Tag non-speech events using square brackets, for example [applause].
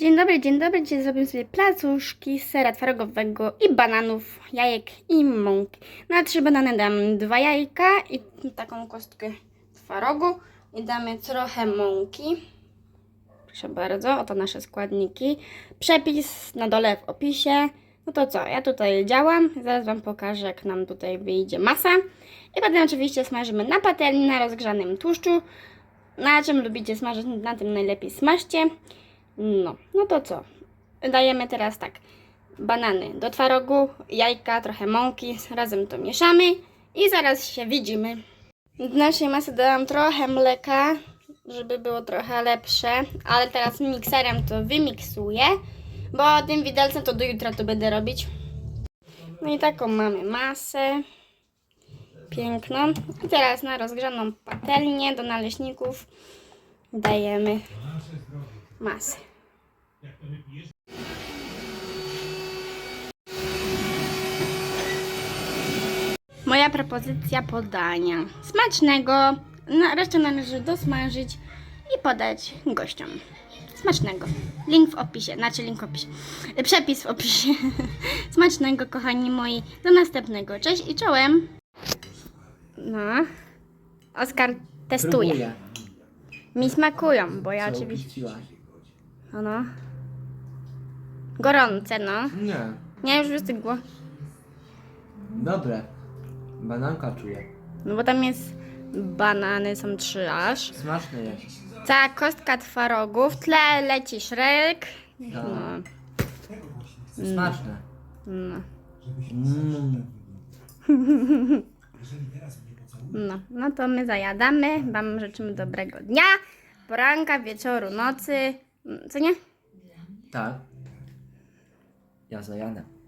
Dzień dobry, dzień dobry. Dzisiaj zrobimy sobie placuszki sera twarogowego i bananów, jajek i mąki. Na trzy banany dam dwa jajka i taką kostkę twarogu i damy trochę mąki. Proszę bardzo, oto nasze składniki. Przepis na dole w opisie. No to co, ja tutaj działam. Zaraz Wam pokażę, jak nam tutaj wyjdzie masa. I potem oczywiście smażymy na patelni na rozgrzanym tłuszczu. Na czym lubicie smażyć, na tym najlepiej smażcie. No, no to co? Dajemy teraz tak. Banany do twarogu, jajka, trochę mąki, razem to mieszamy i zaraz się widzimy. Do naszej masy dodam trochę mleka, żeby było trochę lepsze, ale teraz mikserem to wymiksuję, bo tym widelcem to do jutra to będę robić. No i taką mamy masę. Piękną. I teraz na rozgrzaną patelnię do naleśników dajemy masę. Moja propozycja podania. Smacznego. Resztę należy dosmażyć i podać gościom. Smacznego. Link w opisie, znaczy link w opisie. Przepis w opisie. [laughs] Smacznego, kochani moi. Do następnego. Cześć i czołem. No. Oskar testuje. Próbuję. Mi smakują, bo ja Co oczywiście. No, no. Gorące, no. Nie. Nie, już wystygło. Dobre. Bananka czuję. No bo tam jest banany, są trzy aż. Smaczne jest. Cała kostka twarogu, w tle leci szrek. No, Smaczne. no, Mm. no. No to my zajadamy. Wam życzymy dobrego dnia, poranka, wieczoru, nocy. Co nie? Tak. Ja zajadę.